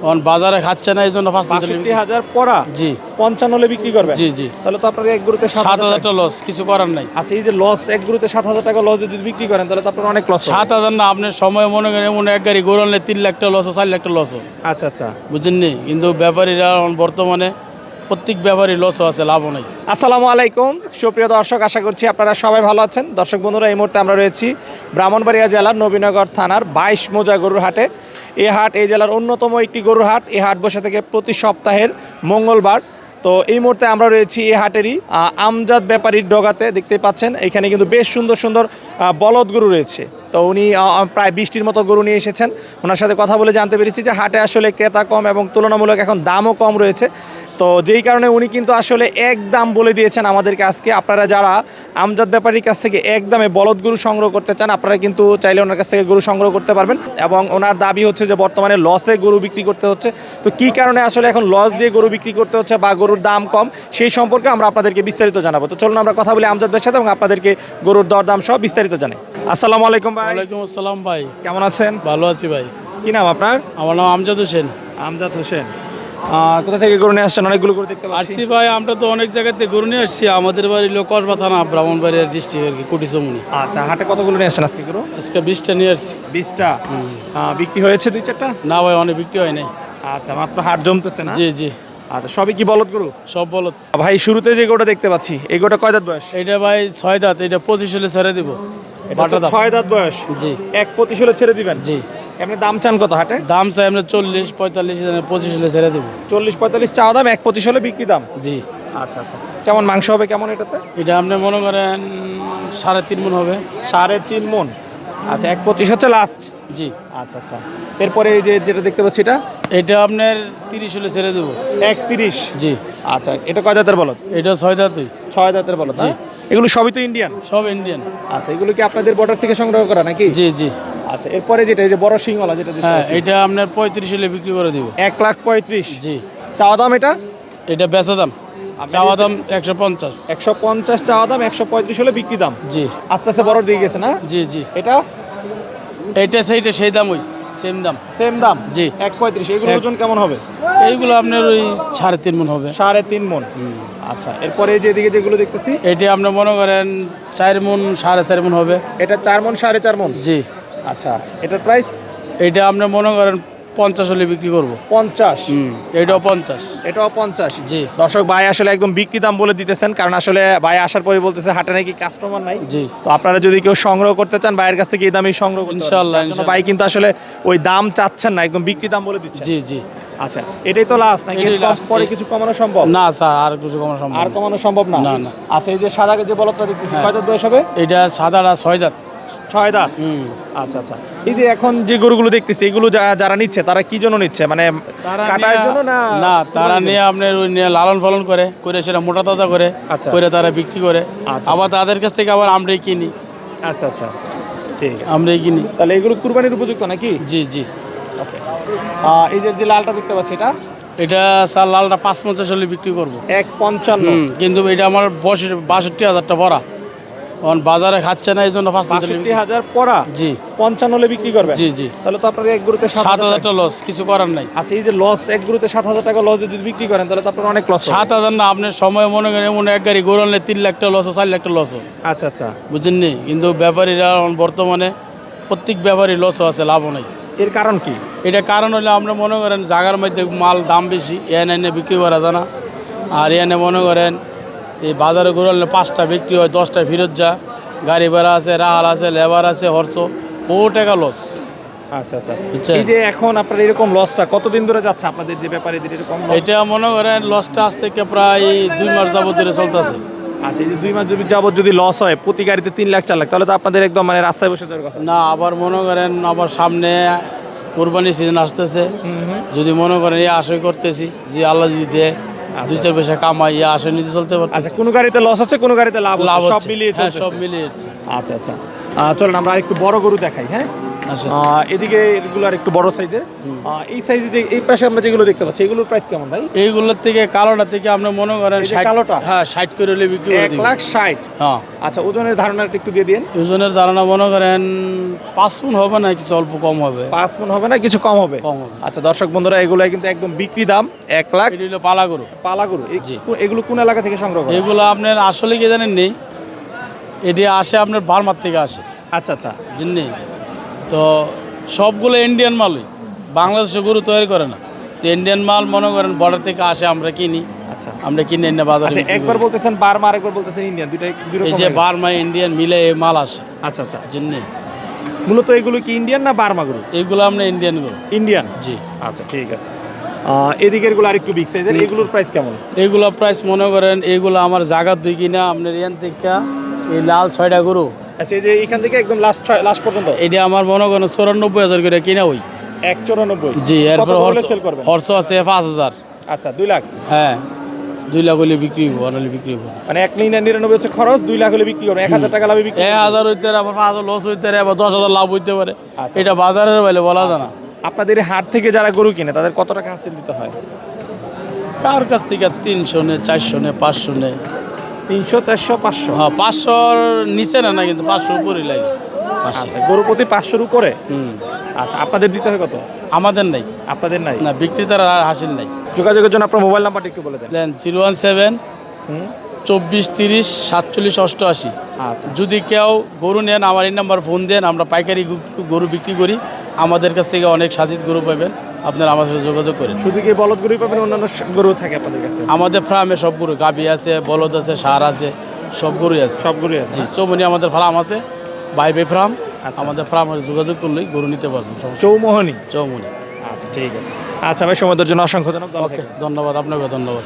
এখন বাজারে খাচ্ছে না এই জন্য পাঁচ হাজার পরা জি। পঞ্চান্ন হলে বিক্রি করবে? জি জি। তাহলে তো আপনার এক গ্রুপে সাত হাজারটা লস কিছু করার নাই। আচ্ছা এই যে লস এক গ্রুপে সাত হাজার টাকা লস যদি বিক্রি করেন তাহলে তো আপনার অনেক লস সাত হাজার না আপনার সময় মনে করেন এমন এক গাড়ি গরু আনলে তিন লাখ টাকা লস চার লাখ টাকা লস আচ্ছা আচ্ছা। বুঝছেন নি? কিন্তু ব্যাপারীরা বর্তমানে প্রত্যেক ব্যাপারী লসও আছে, লাভও নাই। আসসালামু আলাইকুম। সুপ্রিয় দর্শক, আশা করছি আপনারা সবাই ভালো আছেন। দর্শক বন্ধুরা, এই মুহূর্তে আমরা রয়েছি ব্রাহ্মণবাড়িয়া জেলার নবীনগর থানার বাইশ মোজা গরুর হাটে। এ হাট এই জেলার অন্যতম একটি গরুর হাট। এই হাট বসে থেকে প্রতি সপ্তাহের মঙ্গলবার। তো এই মুহূর্তে আমরা রয়েছি এই হাটেরই আমজাদ ব্যাপারীর ডগাতে। দেখতে পাচ্ছেন, এখানে কিন্তু বেশ সুন্দর সুন্দর বলদ গরু রয়েছে। তো উনি প্রায় বিশটির মতো গরু নিয়ে এসেছেন। ওনার সাথে কথা বলে জানতে পেরেছি যে হাটে আসলে ক্রেতা কম এবং তুলনামূলক এখন দামও কম রয়েছে। তো যেই কারণে উনি কিন্তু আসলে এক দাম বলে দিয়েছেন আমাদেরকে আজকে। আপনারা যারা আমজাদ ব্যাপারীর কাছ থেকে এক দামে বলদ গরু সংগ্রহ করতে চান, আপনারা কিন্তু চাইলে ওনার কাছ থেকে গরু সংগ্রহ করতে পারবেন। এবং ওনার দাবি হচ্ছে যে বর্তমানে লসে গরু বিক্রি করতে হচ্ছে। তো কি কারণে আসলে এখন লস দিয়ে গরু বিক্রি করতে হচ্ছে বা গরুর দাম কম, সেই সম্পর্কে আমরা আপনাদেরকে বিস্তারিত জানাব। তো চলুন আমরা কথা বলি আমজাদ সাথে এবং আপনাদেরকে গরুর দরদাম সহ বিস্তারিত জানাই। আসসালামু আলাইকুম ভাই। ওয়ালাইকুম আসসালাম ভাই। কেমন আছেন? ভালো আছি ভাই। কি নাম আপনার? আমার নাম আমজাদ হোসেন। আমজাদ হোসেন। কোথা থেকে গরু নিয়ে আসছেন? অনেকগুলো গরু দেখতে পাচ্ছি। আসছি ভাই আমরা তো অনেক জায়গাতে গরু নিয়ে আসছি। আমাদের বাড়ি লোক কসবা থানা ব্রাহ্মণবাড়িয়া ডিস্ট্রিক্ট আর কি কুটিসমুনি আচ্ছা হাটে কতগুলো নিয়ে আসছেন আজকে গরু? আজকে বিশটা নিয়ে আসছি। বিশটা? বিক্রি হয়েছে দুই চারটা? না ভাই অনেক বিক্রি হয় নাই। আচ্ছা মাত্র হাট জমতেছে না? জি জি। আচ্ছা সবই কি বলদ গরু? সব বলো ভাই শুরুতে যে গোটা দেখতে পাচ্ছি এই গোটা কয় দাঁত বয়স? এটা ভাই ছয় দাঁত এটা পঁচিশ হলে ছেড়ে দিব। এটা ছয় দাঁত বয়স। জি। এক পঁচিশ হলে ছেড়ে দিবেন? জি। এমনি দাম চান কত হাটে? দাম চাই আমরা চল্লিশ পঁয়তাল্লিশ পঁচিশ হলে ছেড়ে দিব। চল্লিশ পঁয়তাল্লিশ চাওয়া দাম এক পঁচিশ হলে বিক্রি দাম। জি। আচ্ছা আচ্ছা। কেমন মাংস হবে কেমন এটাতে? এটা আপনি মনে করেন সাড়ে তিন মন হবে। সাড়ে তিন মন আচ্ছা এক পঁচিশ হচ্ছে লাস্ট জি। আচ্ছা আচ্ছা। এরপরে এই যে যেটা দেখতে পাচ্ছি এটা? এটা আপনার তিরিশ হলে ছেড়ে দেবো। এক তিরিশ জি। আচ্ছা এটা কয় দাঁতের বলদ? এটা ছয় দাঁতই। ছয় দাঁতের বলদ জি। এগুলো সবই তো ইন্ডিয়ান সব ইন্ডিয়ান আচ্ছা এগুলো কি আপনাদের বর্ডার থেকে সংগ্রহ করা নাকি? জি জি। আচ্ছা এরপরে যেটা এই যে বড় সিংওয়ালা যেটা হ্যাঁ এটা আপনার পঁয়ত্রিশ হলে বিক্রি করে দিব। এক লাখ পঁয়ত্রিশ। জি। চাওয়া দাম এটা? এটা বেচা দাম। চাওয়া দাম একশো পঞ্চাশ। একশো পঞ্চাশ চাওয়া দাম একশো পঁয়ত্রিশ হলে বিক্রি দাম। জি। আস্তে আস্তে বড় দিয়ে গেছে না? জি জি। এটা? এইটা সেইটা সেই দাম ওই সেম দাম। সেম দাম? জি। এক পঁয়ত্রিশ এগুলো ওজন কেমন হবে? এইগুলো আপনার ওই সাড়ে তিন মন হবে। সাড়ে তিন মন। আচ্ছা এরপরে যে এদিকে যেগুলো দেখতেছি? এটা আপনার মনে করেন চার মন সাড়ে চার মন হবে। এটা চার মন সাড়ে চার মন জি। আচ্ছা এটার প্রাইস এটা আপনার মনে করেন পঞ্চাশ হলে বিক্রি করব। পঞ্চাশ? এটাও পঞ্চাশ। এটাও পঞ্চাশ? জি। দর্শক ভাই আসলে একদম বিক্রি দাম বলে দিতেছেন কারণ আসলে ভাই আসার পরে বলতেছে হাটে নাকি কাস্টমার নাই। জি। তো আপনারা যদি কেউ সংগ্রহ করতে চান ভাইয়ের কাছ থেকে এই দামে সংগ্রহ ইনশাআল্লাহ। ভাই কিন্তু আসলে ওই দাম চাচ্ছেন না একদম বিক্রি দাম বলে দিচ্ছে জি জি। আচ্ছা এটাই তো লাস্ট নাকি এর কম পরে কিছু কমানো সম্ভব? না স্যার আর কিছু কমানো সম্ভব আর কমানো সম্ভব না? না, না। আচ্ছা এই যে সাদা যে বলকটা দেখতেছি। কয় দাঁত বয়স হবে? এটা সাদাটা ছয় দাঁত। ছয় দাঁত? হুম। আচ্ছা আচ্ছা। এই যে এখন যে গরুগুলো দেখতেছি এগুলো যারা নিচ্ছে তারা কি জন্য নিচ্ছে? মানে কাটার জন্য না না তারা নিয়ে আপনার ওই নিয়ে লালন পালন করে করে সেটা মোটা তাজা করে আচ্ছা। করে তারা বিক্রি করে। আচ্ছা। আবার তাদের কাছ থেকে আবার আমরাই কিনি। আচ্ছা আচ্ছা। ঠিক আমরাই কিনি। তাহলে এগুলো কুরবানির উপযুক্ত নাকি? জি জি। ওকে এই যে যে লালটা দেখতে পাচ্ছি এটা? এটা স্যার লালটা পাঁচ পঞ্চাশ হলে বিক্রি করব। এক পঞ্চান্ন। কিন্তু এটা আমার বয়স বাষট্টি হাজারটা ভরা এখন বাজারে খাচ্ছে না এই জন্য পাঁচ পঞ্চাশ হাজার পরা জি। পঞ্চান্ন হলে বিক্রি করবেন জি জি। তাহলে তো আপনার এক গ্রুপে সাত হাজারটা লস কিছু করার নাই। আচ্ছা এই যে লস এক গ্রুপে সাত হাজার টাকা লস যদি বিক্রি করেন তাহলে তো আপনার অনেক লস সাত হাজার না আপনার সময় মনে করেন এমন এক গাড়ি গরু আনলে তিন লাখ টাকা লস চার লাখ টাকা লস আচ্ছা আচ্ছা। বুঝছেন নি কিন্তু ব্যাপারীরা বর্তমানে প্রত্যেক ব্যাপারী লসও আছে লাভও নাই। এর কারণ কি? এটা কারণ হলে আমরা মনে করেন জায়গার মধ্যে মাল দাম বেশি এনে এনে বিক্রি করা যায় না। আর এনে মনে করেন এই বাজারে আনলে পাঁচটা বিক্রি হয় দশটা ফেরত যা গাড়ি ভাড়া আছে রাহাল আছে লেবার আছে হর্ষ বহু টাকা লস আচ্ছা আচ্ছা। এই যে এখন আপনার এরকম লসটা কতদিন ধরে যাচ্ছে আপনাদের যে ব্যাপারীদের এরকম এটা মনে করেন লসটা আজ থেকে প্রায় দুই মাস যাবত ধরে চলতেছে। আচ্ছা এই যে দুই মাস যদি যাবত যদি লস হয় প্রতি গাড়িতে তিন লাখ চার লাখ তাহলে তো আপনাদের একদম মানে রাস্তায় বসে যাওয়ার কথা। না আবার মনে করেন আবার সামনে কোরবানি সিজন আসতেছে। যদি মনে করেন এই আশাই করতেছি যে আল্লাহ যদি দেয় দুই চার পয়সা কামাই এই আশা নিতে চলতে আচ্ছা কোনো গাড়িতে লস হচ্ছে কোনো গাড়িতে লাভ লাভ সব মিলিয়ে হ্যাঁ সব মিলিয়ে। আচ্ছা আচ্ছা। চলুন আমরা আরেকটু বড় গরু দেখাই হ্যাঁ? আচ্ছা। এদিকে এগুলো আর একটু বড় সাইজের এই সাইজে যে এই পাশে আমরা যেগুলো দেখতে পাচ্ছি এগুলোর প্রাইস কেমন ভাই? এইগুলোর থেকে কালোটা থেকে আপনি মনে করেন এই যে 60 কালোটা? হ্যাঁ ষাট করে হলে বিক্রি করে এক লাখ ষাট। হ্যাঁ। আচ্ছা ওজনের ধারণাটা একটু দিয়ে দিন। ওজনের ধারণা মনে করেন পাঁচ মন হবে না কিছু অল্প কম হবে। পাঁচ মন হবে না কিছু কম হবে। কম হবে। আচ্ছা দর্শক বন্ধুরা এগুলো কিন্তু একদম বিক্রি দাম এক লাখ। এটি হলো পালা গরু পালা গরু এ- জি। এগুলো কোন এলাকা থেকে সংগ্রহ এগুলো আপনার আসলে কি জানেন নেই এটি আসে আপনার বার্মার থেকে আসে। আচ্ছা আচ্ছা। বুঝলি তো সবগুলো ইন্ডিয়ান মালই। বাংলাদেশে গরু তৈরি করে না। তো ইন্ডিয়ান মাল মনে করেন বর্ডার থেকে আসে আমরা কিনি। আচ্ছা। আমরা কিনে এনে বাজারে আচ্ছা একবার বলতেছেন বার্মা আরেকবার বলতেছেন ইন্ডিয়ান দুইটাই দুই এই যে। বার্মা ইন্ডিয়ান মিলে এই মাল আসে। আচ্ছা আচ্ছা। বুঝলি মূলত এগুলো কি ইন্ডিয়ান না বার্মা গরু? এগুলো আমরা ইন্ডিয়ান গরু। ইন্ডিয়ান জি। আচ্ছা ঠিক আছে। এদিকেরগুলো আরেকটু বিগ সাইজের এগুলোর প্রাইস কেমন? এইগুলো প্রাইস মনে করেন এইগুলো আমার জায়গা দুই কিনা আপনার ইয়ান থেকে এই লাল ছয়টা গরু। আচ্ছা এই যে এখান থেকে একদম লাস্ট ছয় লাস্ট পর্যন্ত? এটা আমার মনে করেন চৌরানব্বই হাজার করে কিনা ওই। এক চৌরানব্বই জি এরপর হর্ষ আছে পাঁচ হাজার। আচ্ছা দুই লাখ? হ্যাঁ দুই লাখ হলে বিক্রি হব আর হলে বিক্রি হব মানে এক নিন নিরানব্বই হচ্ছে খরচ দুই লাখ হলে বিক্রি করবেন এক হাজার টাকা লাভে বিক্রি এক হাজার হইতে পারে আবার পাঁচ হাজার লস হইতে পারে আবার দশ হাজার লাভ হইতে পারে। আচ্ছা। এটা বাজারের বাইরে বলা যায় না। আপনাদের হাট থেকে যারা গরু কিনে তাদের কত টাকা হাসিল দিতে হয়? কার কাছ থেকে? তিনশো নে চারশো নে পাঁচশো নে। তিনশো চারশো পাঁচশো? হ্যাঁ পাঁচশোর নিচে না না কিন্তু পাঁচশোর উপরই লাগে। আচ্ছা গরু প্রতি পাঁচশোর উপরে? হুম। আচ্ছা আপনাদের দিতে হয় কত? আমাদের নাই। আপনাদের নাই? না বিক্রেতার আর হাসিল নাই। যোগাযোগের জন্য আপনার মোবাইল নাম্বারটা একটু বলে দেন। জিরো ওয়ান সেভেন চব্বিশ তিরিশ সাতচল্লিশ অষ্টআশি। আচ্ছা। যদি কেউ গরু নেন আমার এই নাম্বার ফোন দেন আমরা পাইকারি গরু বিক্রি করি। আমাদের কাছ থেকে অনেক সাজিদ গরু পাবেন। আপনারা আমার সাথে যোগাযোগ করেন। শুধু কি বলদ গরু পাবেন অন্যান্য গরু থাকে আপনাদের কাছে? আমাদের ফার্মে সব গরু গাভি আছে বলদ আছে সার আছে সব গরুই আছে। সব গরুই আছে? জি চৌমনি আমাদের ফার্ম আছে বাই বাই ফার্ম। আচ্ছা, আমাদের ফার্মে যোগাযোগ করলেই গরু নিতে পারবেন চৌমোহনি? চৌমনি আচ্ছা ঠিক আছে। আচ্ছা ভাই সময় দেওয়ার জন্য অসংখ্য ধন্যবাদ। ওকে ধন্যবাদ আপনাকে ধন্যবাদ।